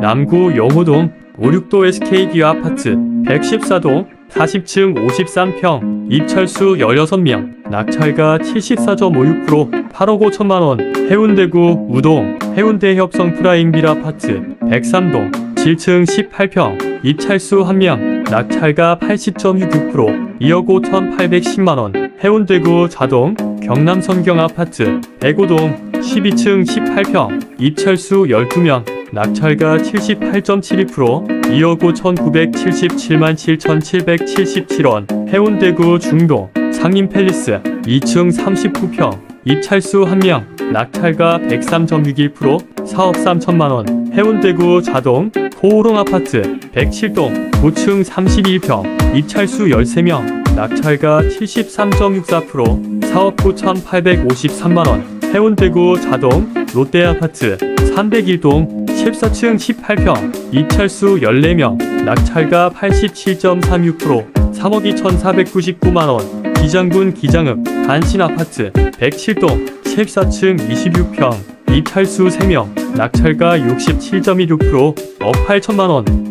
남구 영호동 56도 SK기아 아파트 114동 40층 53평 입철수 16명 낙찰가 74.56% 8억 5천만원 해운대구 우동 해운대 협성 프라임빌 아파트 103동 7층 18평 입찰수 1명 낙찰가 80.66% 2억 5천810만원 해운대구 자동 경남 성경 아파트 105동 12층 18평 입찰수 12명 낙찰가 78.72% 2억 5,977만 7,777원 해운대구 중동 상인팰리스 2층 39평 입찰수 1명 낙찰가 103.61% 4억 3천만원 해운대구 자동 호우롱 아파트 107동 9층 31평 입찰수 13명 낙찰가 73.64% 4억 9,853만원 해운대구 자동 롯데아파트 301동 14층 18평 입찰수 14명 낙찰가 87.36% 3억 2,499만원 기장군 기장읍 단신아파트 107동 14층 26평 입찰수 3명 낙찰가 67.26%억 8천만원